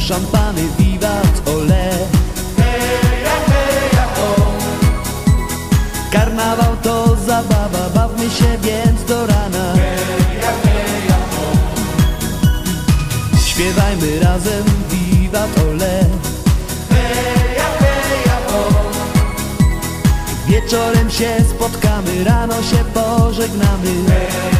szampany, wiwat, ole. Karnawał to zabawa, bawmy się więc do rana. Śpiewajmy razem, wiwat, ole. Wieczorem się spotkamy, rano się pożegnamy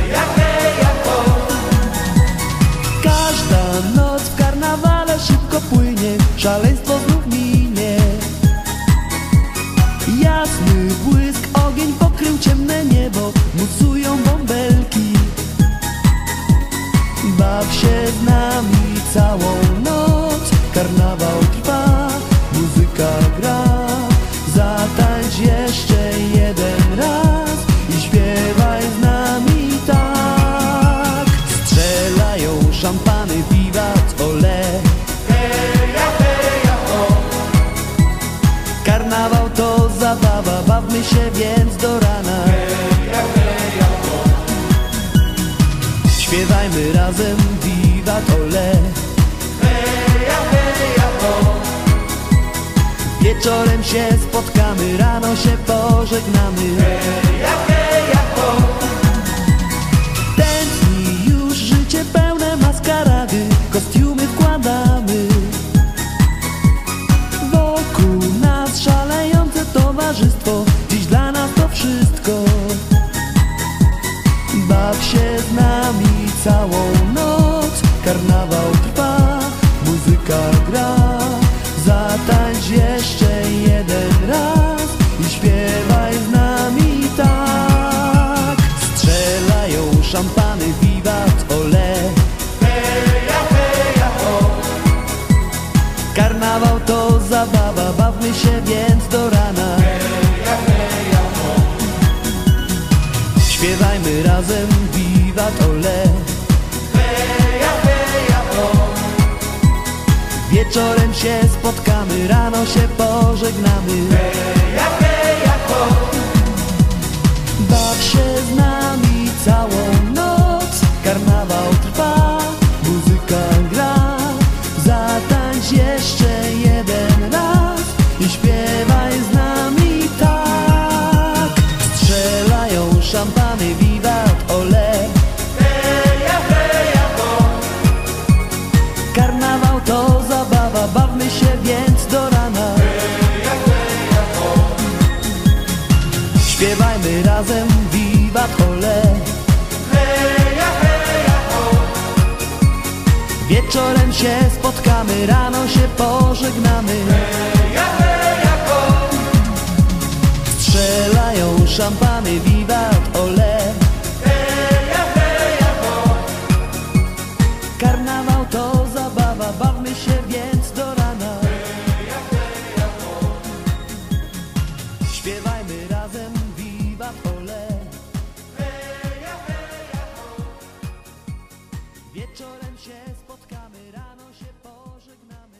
Szaleństwo znów minie. Jasny błysk, ogień pokrył ciemne niebo Musują bąbelki. Baw się z nami całą noc Karnawał trwa, bawmy się więc do rana. Śpiewajmy razem, wiwat, ole Wieczorem się spotkamy, rano się pożegnamy. Tętni Baw się z nami całą noc Karnawał trwa, muzyka gra. Zatańcz jeszcze jeden raz I śpiewaj z nami tak. Strzelają szampany, ole Wieczorem się spotkamy, rano się pożegnamy. Baw się z nami całą Wieczorem się spotkamy, rano się pożegnamy. Strzelają szampany, Wieczorem się spotkamy, rano się pożegnamy.